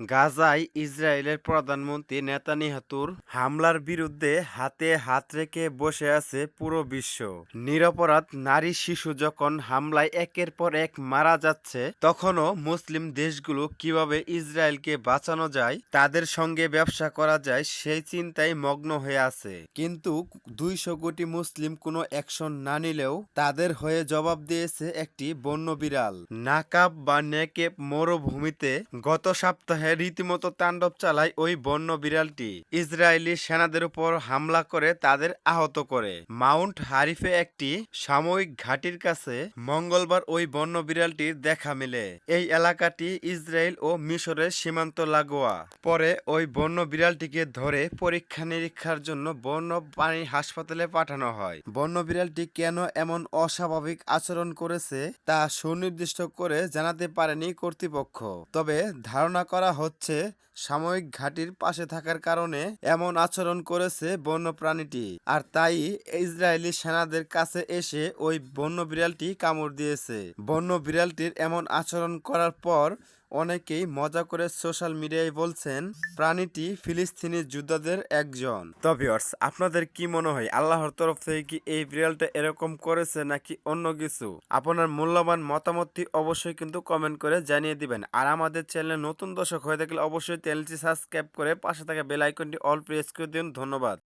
গাজায় ইসরায়েলের প্রধানমন্ত্রী নেতানিয়াহুর হামলার বিরুদ্ধে হাতে হাত রেখে বসে আছে পুরো বিশ্ব। নিরপরাধ নারী শিশু যখন হামলায় একের পর এক মারা যাচ্ছে, তখনও মুসলিম দেশগুলো কীভাবে ইসরায়েলকে বাঁচানো যায়, তাদের সঙ্গে ব্যবসা করা যায়, সেই চিন্তায় মগ্ন হয়ে আছে। কিন্তু দুইশো কোটি মুসলিম কোনো অ্যাকশন না নিলেও তাদের হয়ে জবাব দিয়েছে একটি বন্য বিড়াল। নাকাব বা নেকেব মরুভূমিতে গত সপ্তাহে রীতিমতো তাণ্ডব চালায় ওই বন্য বিড়ালটি। ইসরায়েলি সেনাদের উপর হামলা করে তাদের আহত করে। মাউন্ট হারিফে একটি সাময়িক ঘাটির কাছে মঙ্গলবার ওই বন্য বিড়ালটির দেখা মিলে। এই এলাকাটি ইসরায়েল ও মিশরের সীমান্ত লাগোয়া। পরে ওই বন্য বিড়ালটিকে ধরে পরীক্ষা নিরীক্ষার জন্য বন্য প্রাণী হাসপাতালে পাঠানো হয়। বন্য বিড়ালটি কেন এমন অস্বাভাবিক আচরণ করেছে তা সুনির্দিষ্ট করে জানাতে পারেনি কর্তৃপক্ষ। তবে ধারণা করা হচ্ছে সাময়িক ঘাটির পাশে থাকার কারণে এমন আচরণ করেছে বন্য প্রাণীটি আর তাই ইসরায়েলি সেনাদের কাছে এসে ওই বন্য বিড়ালটি কামড় দিয়েছে। বন্য বিড়ালটির এমন আচরণ করার পর অনেকেই মজা করে সোশ্যাল মিডিয়ায় বলছেন, প্রাণীটি ফিলিস্তিনি যোদ্ধাদের একজন। তবে আপনাদের কি মনে হয়, আল্লাহর তরফ থেকে কি এই বিড়ালটা এরকম করেছে নাকি অন্য কিছু? আপনার মূল্যবান মতামতটি অবশ্যই কিন্তু কমেন্ট করে জানিয়ে দিবেন। আর আমাদের চ্যানেলে নতুন দর্শক হয়ে থাকলে অবশ্যই চ্যানেলটি সাবস্ক্রাইব করে পাশে থাকা বেল আইকনটি অল প্রেস করে দিন। ধন্যবাদ।